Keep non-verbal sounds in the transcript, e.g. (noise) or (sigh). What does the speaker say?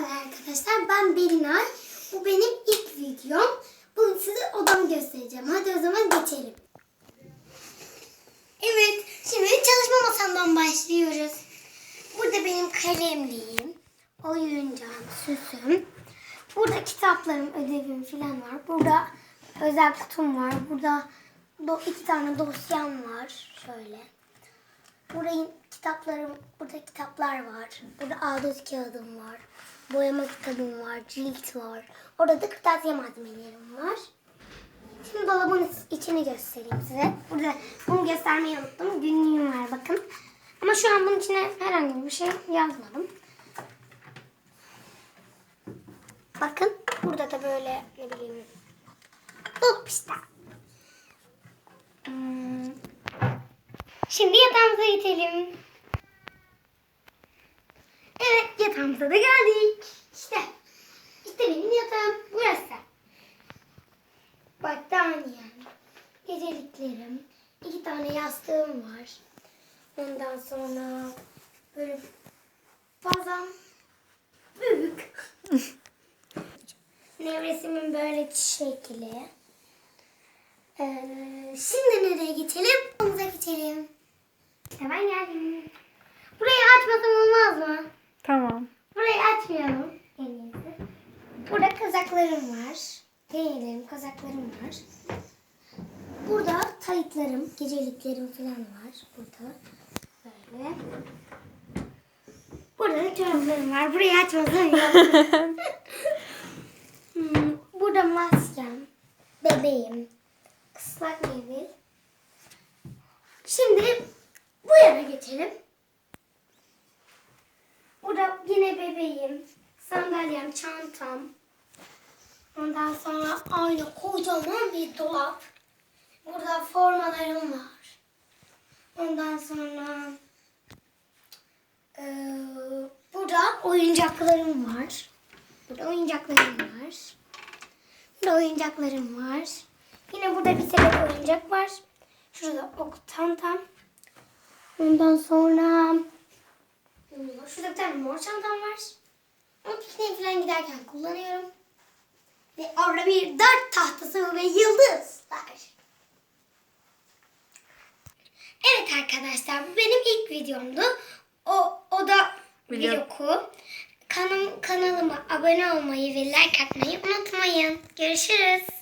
Merhaba arkadaşlar ben Belinay. Bu benim ilk videom. Bugün size odamı göstereceğim. Hadi o zaman geçelim. Evet şimdi çalışma masamdan başlıyoruz. Burada benim kalemliğim, oyuncağım, süsüm. Burada kitaplarım, ödevim falan var. Burada özel kutum var. Burada iki tane dosyam var. Şöyle. Burada kitaplarım, burada kitaplar var. Burada A4 kağıdım var. Boyama kitabım var, cilt var. Orada da kırtasiye malzemelerim var. Şimdi dolabın içini göstereyim size. Burada bunu göstermeyi unuttum. Günlüğüm var bakın. Ama şu an bunun içine herhangi bir şey yazmadım. Bakın burada da böyle ne bileyim dolap işte. Hmm. Şimdi yatağımıza geçelim. Evet yatağımıza da geldik. İşte. İşte benim yatağım. Burası. Battaniyem. Geceliklerim. iki tane yastığım var. Ondan sonra böyle fazla büyük. (laughs) Nevresimin böyle şekli. Ee, şimdi nereye geçelim. Burayı açmasam olmaz mı? Tamam. Burayı açmayalım. Burada kazaklarım var. Giyelerim, kazaklarım var. Burada taytlarım, geceliklerim falan var. Burada böyle. Burada da çoraplarım var. Burayı açmasam. (laughs) Hmm, burada maskem, bebeğim, ıslak mendil. Şimdi bu yana geçelim. Burada yine bebeğim, sandalyem, çantam. Ondan sonra aynı kocaman bir dolap. Burada formalarım var. Ondan sonra eee, burada oyuncaklarım var. Burada oyuncaklarım var. Burada oyuncaklarım var. Yine burada bir sepet oyuncak var. Şurada ok çantam. Ondan sonra Şurada bir tane mor çantam var. Onu pikniğe falan giderken kullanıyorum. Ve orada bir dört tahtası ve yıldız var. Evet arkadaşlar bu benim ilk videomdu. O, o da Video- vlogu. Kanım, kanalıma abone olmayı ve like atmayı unutmayın. Görüşürüz.